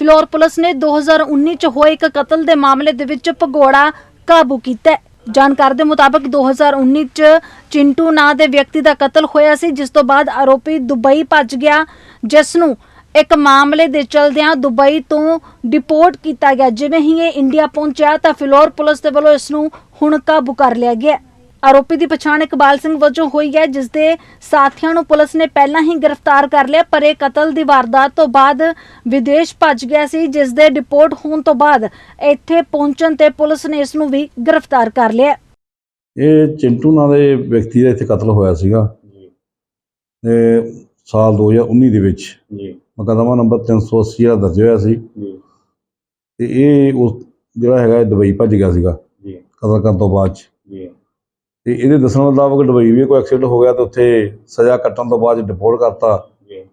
Phillaur police ਨੇ 2019 ਚ ਹੋਏ ਇੱਕ ਕਤਲ ਦੇ ਮਾਮਲੇ ਦੇ ਵਿੱਚ ਭਗੋੜਾ ਕਾਬੂ ਕੀਤਾ ਹੈ। ਜਾਣਕਾਰੀ ਦੇ ਮੁਤਾਬਕ 2019 ਚ ਚਿੰਟੂ ਨਾਂ ਦੇ ਵਿਅਕਤੀ ਦਾ ਕਤਲ ਹੋਇਆ ਸੀ, ਜਿਸ ਤੋਂ ਬਾਅਦ ਆਰੋਪੀ ਦੁਬਈ ਭੱਜ ਗਿਆ, ਜਿਸ ਨੂੰ ਇੱਕ ਮਾਮਲੇ ਦੇ ਚਲਦਿਆਂ ਦੁਬਈ ਤੋਂ ਡਿਪੋਰਟ ਕੀਤਾ ਗਿਆ ਜਿਵੇਂ ਹੀ ਇਹ ਇੰਡੀਆ ਪਹੁੰਚਿਆ ਤਾਂ ਫਿਲੌਰ ਪੁਲਿਸ ਦੇ ਵੱਲੋਂ ਇਸ ਨੂੰ ਹੁਣ ਕਾਬੂ ਕਰ ਲਿਆ ਗਿਆ ਆਰੋਪੀ ਦੀ ਪਛਾਣ ਇਕਬਾਲ ਸਿੰਘ ਵਜੋਂ ਹੋਈ ਹੈ ਜਿਸ ਦੇ ਸਾਥੀਆਂ ਨੂੰ ਪੁਲਿਸ ਨੇ ਪਹਿਲਾਂ ਹੀ ਗ੍ਰਿਫਤਾਰ ਕਰ ਲਿਆ ਪਰ ਇਹ ਕਤਲ ਦੀ ਵਾਰਦਾਤ ਤੋਂ ਬਾਅਦ ਵਿਦੇਸ਼ ਭੱਜ ਗਿਆ ਸੀ ਜਿਸ ਦੇ ਡਿਪੋਰਟ ਹੋਣ ਤੋਂ ਬਾਅਦ ਇੱਥੇ ਪਹੁੰਚਣ ਤੇ ਪੁਲਿਸ ਨੇ ਇਸ ਨੂੰ ਵੀ ਗ੍ਰਿਫਤਾਰ ਕਰ ਲਿਆ। ਇਹ ਚਿੰਟੂ ਨਾਂ ਦੇ ਵਿਅਕਤੀ ਦਾ ਇੱਥੇ ਕਤਲ ਹੋਇਆ ਸੀਗਾ। ਜੀ। ਤੇ ਸਾਲ 2019 ਦੇ ਵਿੱਚ ਜੀ। ਮੁਕੱਦਮਾ ਨੰਬਰ 380 ਦਾ ਦਰਜ ਹੋਇਆ ਸੀ। ਜੀ। ਤੇ ਇਹ ਉਸ ਜਿਹੜਾ ਹੈਗਾ ਦੁਬਈ ਭੱਜ ਗਿਆ ਸੀਗਾ। ਜੀ। ਕਤਲ ਕਰਨ ਤੋਂ ਬਾਅਦ 'ਚ। ਤੇ ਇਹਦੇ ਦੱਸਣ ਮੁਤਾਬਕ ਦੁਬਈ ਵੀ ਕੋਈ ਐਕਸੀਡੈਂਟ ਹੋ ਗਿਆ ਤੇ ਉੱਥੇ ਸਜ਼ਾ ਕੱਟਣ ਤੋਂ ਬਾਅਦ ਡਿਪੋਰਟ ਕਰਤਾ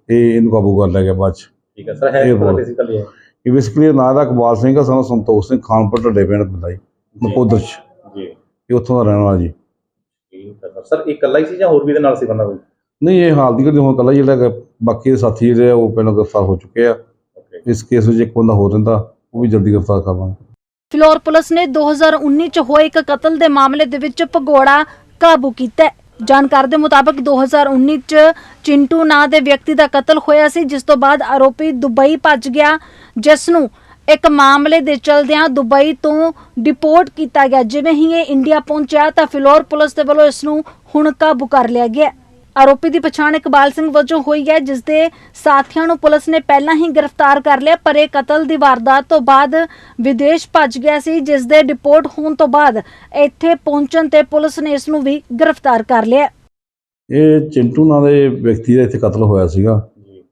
ਤੇ ਇਹਨੂੰ ਕਾਬੂ ਕਰ ਲਿਆ ਗਿਆ ਬਾਅਦ 'ਚ। ਠੀਕ ਹੈ ਸਰ ਹੈ। ਬੇਸਿਕਲੀ ਇਹ ਬੇਸਿਕਲੀ ਨਾਂ ਦਾ ਇਕਬਾਲ ਸਿੰਘ ਆ ਸਾਨੂੰ ਸੰਤੋਖ ਸਿੰਘ ਖਾਨਪੁਰ ਢੱਡੇ ਪਿੰਡ ਬਦਾਈ ਨਕੋਦਰ 'ਚ। ਜੀ। ਇਹ ਉੱਥੋਂ ਦਾ ਰਹਿਣ ਵਾਲਾ ਜੀ। ਠੀਕ ਹੈ ਸਰ। ਸਰ ਇਹ ਇਕੱਲਾ ਹੀ ਸੀ ਜਾਂ ਹੋਰ ਵੀ ਦੇ ਨਾਲ ਸੀ ਬੰਦਾ ਕੋਈ? ਨਹੀਂ ਇਹ ਹਾਲ ਦੀ ਘੜੀ ਹੁਣ ਕੱਲਾ ਜਿਹੜਾ ਬਾਕੀ ਦੇ ਸਾਥੀ ਜਿਹੜੇ ਉਹ ਪਹਿਲਾਂ ਗ੍ਰਿਫਤਾਰ ਹੋ ਚੁੱਕੇ ਆ। ਇਸ ਕੇਸ ਵਿੱਚ ਇੱਕ ਬੰਦਾ ਹੋਰ ਰਹਿੰਦਾ ਉਹ ਵੀ ਜਲਦੀ ਗ੍ਰਿਫਤਾਰ ਕਰਾਂਗੇ ਫਿਲੌਰ ਪੁਲਿਸ ਨੇ 2019 ਚ ਹੋਏ ਇੱਕ ਕਤਲ ਦੇ ਮਾਮਲੇ ਦੇ ਵਿੱਚ ਭਗੋੜਾ ਕਾਬੂ ਕੀਤਾ ਹੈ। ਜਾਣਕਾਰੀ ਦੇ ਮੁਤਾਬਕ 2019 ਚ ਚਿੰਟੂ ਨਾਂ ਦੇ ਵਿਅਕਤੀ ਦਾ ਕਤਲ ਹੋਇਆ ਸੀ, ਜਿਸ ਤੋਂ ਬਾਅਦ ਆਰੋਪੀ ਦੁਬਈ ਭੱਜ ਗਿਆ, ਜਿਸ ਨੂੰ ਇੱਕ ਮਾਮਲੇ ਦੇ ਚਲਦਿਆਂ ਦੁਬਈ ਤੋਂ ਡਿਪੋਰਟ ਕੀਤਾ ਗਿਆ ਜਿਵੇਂ ਹੀ ਇਹ ਇੰਡੀਆ ਪਹੁੰਚਿਆ ਤਾਂ ਫਿਲੌਰ ਪੁਲਿਸ ਦੇ ਵੱਲੋਂ ਇਸ ਨੂੰ ਹੁਣ ਕਾਬੂ ਕਰ ਲਿਆ ਗਿਆ ਆਰੋਪੀ ਦੀ ਪਛਾਣ ਇਕਬਾਲ ਸਿੰਘ ਵਜੋਂ ਹੋਈ ਹੈ ਜਿਸ ਦੇ ਸਾਥੀਆਂ ਨੂੰ ਪੁਲਿਸ ਨੇ ਪਹਿਲਾਂ ਹੀ ਗ੍ਰਿਫਤਾਰ ਕਰ ਲਿਆ ਪਰ ਇਹ ਕਤਲ ਦੀ ਵਾਰਦਾਤ ਤੋਂ ਬਾਅਦ ਵਿਦੇਸ਼ ਭੱਜ ਗਿਆ ਸੀ ਜਿਸ ਦੇ ਡਿਪੋਰਟ ਹੋਣ ਤੋਂ ਬਾਅਦ ਇੱਥੇ ਪਹੁੰਚਣ ਤੇ ਪੁਲਿਸ ਨੇ ਇਸ ਨੂੰ ਵੀ ਗ੍ਰਿਫਤਾਰ ਕਰ ਲਿਆ। ਇਹ ਚਿੰਟੂ ਨਾਂ ਦੇ ਵਿਅਕਤੀ ਦਾ ਇੱਥੇ ਕਤਲ ਹੋਇਆ ਸੀਗਾ। ਜੀ।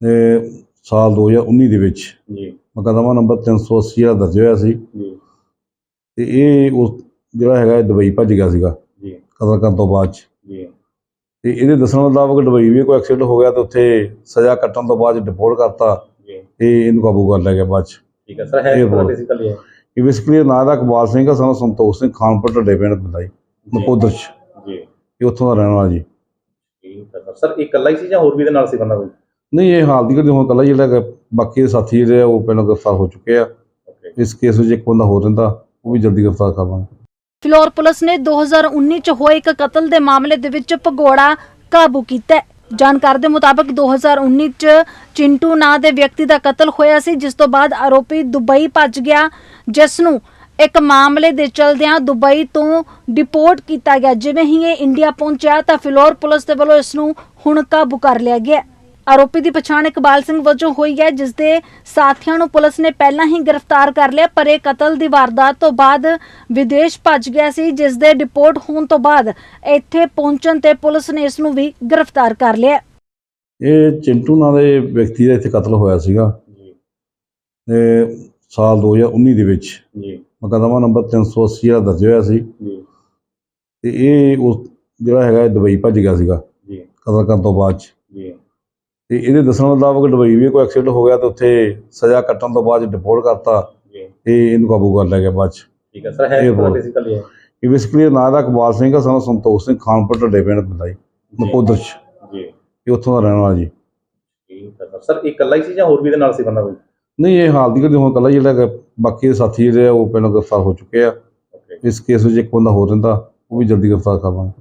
ਤੇ ਸਾਲ 2019 ਦੇ ਵਿੱਚ ਜੀ। ਮੁਕੱਦਮਾ ਨੰਬਰ 380 ਦਾ ਦਰਜ ਹੋਇਆ ਸੀ। ਜੀ। ਤੇ ਇਹ ਉਸ ਜਿਹੜਾ ਹੈਗਾ ਦੁਬਈ ਭੱਜ ਗਿਆ ਸੀਗਾ ਜੀ। ਕਤਲ ਕਰਨ ਤੋਂ ਬਾਅਦ ਜੀ। ਤੇ ਇਹਦੇ ਦੱਸਣ ਮੁਤਾਬਕ ਦੁਬਈ ਵੀ ਕੋਈ ਐਕਸੀਡੈਂਟ ਹੋ ਗਿਆ ਤੇ ਉੱਥੇ ਸਜ਼ਾ ਕੱਟਣ ਤੋਂ ਬਾਅਦ ਡਿਪੋਰਟ ਕਰਤਾ। ਤੇ ਇਹਨੂੰ ਕਾਬੂ ਕਰ ਲਿਆ ਗਿਆ ਬਾਅਦ 'ਚ। ਠੀਕ ਹੈ ਸਰ ਹੈ। ਬੇਸਿਕਲੀ ਹੈ। ਇਹ ਬੇਸਿਕਲੀ ਨਾਂ ਦਾ ਇਕਬਾਲ ਸਿੰਘ ਆ ਸਾਨੂੰ ਸੰਤੋਖ ਸਿੰਘ ਖਾਨਪੁਰ ਢੱਡੇ ਪਿੰਡ ਬਦਾਈ ਨਕੋਦਰ 'ਚ। ਜੀ। ਇਹ ਉੱਥੋਂ ਦਾ ਰਹਿਣ ਵਾਲਾ ਜੀ। ਠੀਕ ਹੈ ਸਰ। ਸਰ ਇਹ ਇਕੱਲਾ ਹੀ ਸੀ ਜਾਂ ਹੋਰ ਵੀ ਦੇ ਨਾਲ ਸੀ ਬੰਦਾ ਕੋਈ? ਨਹੀਂ ਇਹ ਹਾਲ ਦੀ ਘੜੀ ਹੁਣ ਕੱਲਾ ਜਿਹੜਾ ਬਾਕੀ ਦੇ ਸਾਥੀ ਜਿਹੜੇ ਆ ਉਹ ਪਹਿਲਾਂ ਗ੍ਰਿਫਤਾਰ ਹੋ ਚੁੱਕੇ ਆ। ਇਸ ਕੇਸ ਵਿੱਚ ਇੱਕ ਬੰਦਾ ਹੋਰ ਰਹਿੰਦਾ ਉਹ ਵੀ ਜਲਦੀ ਗ੍ਰਿਫਤਾਰ ਕਰਾਂਗੇ ਫਿਲੌਰ ਪੁਲਿਸ ਨੇ 2019 ਚ ਹੋਏ ਇੱਕ ਕਤਲ ਦੇ ਮਾਮਲੇ ਦੇ ਵਿੱਚ ਭਗੌੜਾ ਕਾਬੂ ਕੀਤਾ ਹੈ। ਜਾਣਕਾਰੀ ਦੇ ਮੁਤਾਬਕ 2019 ਚ ਚਿੰਟੂ ਨਾਂ ਦੇ ਵਿਅਕਤੀ ਦਾ ਕਤਲ ਹੋਇਆ ਸੀ, ਜਿਸ ਤੋਂ ਬਾਅਦ ਆਰੋਪੀ ਦੁਬਈ ਭੱਜ ਗਿਆ, ਜਿਸ ਨੂੰ ਇੱਕ ਮਾਮਲੇ ਦੇ ਚਲਦਿਆਂ ਦੁਬਈ ਤੋਂ ਡਿਪੋਰਟ ਕੀਤਾ ਗਿਆ ਜਿਵੇਂ ਹੀ ਇਹ ਇੰਡੀਆ ਪਹੁੰਚਿਆ ਤਾਂ ਫਿਲੌਰ ਪੁਲਿਸ ਦੇ ਵੱਲੋਂ ਇਸ ਨੂੰ ਹੁਣ ਕਾਬੂ ਕਰ ਲਿਆ ਗਿਆ ਆਰੋਪੀ ਦੀ ਪਛਾਣ ਇਕਬਾਲ ਸਿੰਘ ਵਜੋਂ ਹੋਈ ਹੈ ਜਿਸ ਦੇ ਸਾਥੀਆਂ ਨੂੰ ਪੁਲਿਸ ਨੇ ਪਹਿਲਾਂ ਹੀ ਗ੍ਰਿਫਤਾਰ ਕਰ ਲਿਆ ਪਰ ਇਹ ਕਤਲ ਦੀ ਵਾਰਦਾਤ ਤੋਂ ਬਾਅਦ ਵਿਦੇਸ਼ ਭੱਜ ਗਿਆ ਸੀ ਜਿਸ ਦੇ ਡਿਪੋਰਟ ਹੋਣ ਤੋਂ ਬਾਅਦ ਇੱਥੇ ਪਹੁੰਚਣ ਤੇ ਪੁਲਿਸ ਨੇ ਇਸ ਨੂੰ ਵੀ ਗ੍ਰਿਫਤਾਰ ਕਰ ਲਿਆ। ਇਹ ਚਿੰਟੂ ਨਾਂ ਦੇ ਵਿਅਕਤੀ ਦਾ ਇੱਥੇ ਕਤਲ ਹੋਇਆ ਸੀਗਾ। ਜੀ ਤੇ ਸਾਲ 2019 ਦੇ ਵਿੱਚ ਜੀ। ਮੁਕੱਦਮਾ ਨੰਬਰ 380 ਦਾ ਦਰਜ ਹੋਇਆ ਸੀ। ਜੀ। ਤੇ ਇਹ ਉਸ ਜਿਹੜਾ ਹੈਗਾ ਦੁਬਈ ਭੱਜ ਗਿਆ ਸੀਗਾ। ਜੀ। ਕਤਲ ਕਰਨ ਤੋਂ ਬਾਅਦ 'ਚ। ਤੇ ਇਹਦੇ ਦੱਸਣ ਮੁਤਾਬਕ ਦੁਬਈ ਵੀ ਕੋਈ ਐਕਸੀਡੈਂਟ ਹੋ ਗਿਆ ਤੇ ਉੱਥੇ ਸਜ਼ਾ ਕੱਟਣ ਤੋਂ ਬਾਅਦ ਡਿਪੋਰਟ ਕਰਤਾ ਤੇ ਇਹਨੂੰ ਕਾਬੂ ਕਰ ਲਿਆ ਗਿਆ ਬਾਅਦ 'ਚ। ਠੀਕ ਹੈ ਸਰ ਹੈ। ਬੇਸਿਕਲੀ ਹੈ? ਇਹ ਬੇਸਿਕਲੀ ਨਾਂ ਦਾ ਇਕਬਾਲ ਸਿੰਘ ਆ ਸਾਨੂੰ ਸੰਤੋਖ ਸਿੰਘ ਖਾਨਪੁਰ ਢੱਡੇ ਪਿੰਡ ਬਦਾਈ ਨਕੋਦਰ 'ਚ। ਜੀ। ਇਹ ਉੱਥੋਂ ਦਾ ਰਹਿਣ ਵਾਲਾ ਜੀ। ਠੀਕ ਹੈ ਸਰ। ਇਹ ਇਕੱਲਾ ਹੀ ਸੀ ਜਾਂ ਹੋਰ ਵੀ ਦੇ ਨਾਲ ਸੀ ਬੰਦਾ ਕੋਈ? ਨਹੀਂ ਇਹ ਹਾਲ ਦੀ ਘੜੀ ਹੁਣ ਕੱਲਾ ਜਿਹੜਾ ਹੈਗਾ, ਬਾਕੀ ਦੇ ਸਾਥੀ ਜਿਹੜੇ ਆ ਉਹ ਪਹਿਲਾਂ ਗ੍ਰਿਫਤਾਰ ਹੋ ਚੁੱਕੇ ਆ। ਇਸ ਕੇਸ ਵਿੱਚ ਇੱਕ ਬੰਦਾ ਹੋਰ ਰਹਿੰਦਾ ਉਹ ਵੀ ਜਲਦੀ ਗ੍ਰਿਫਤਾਰ ਕਰਾਂਗੇ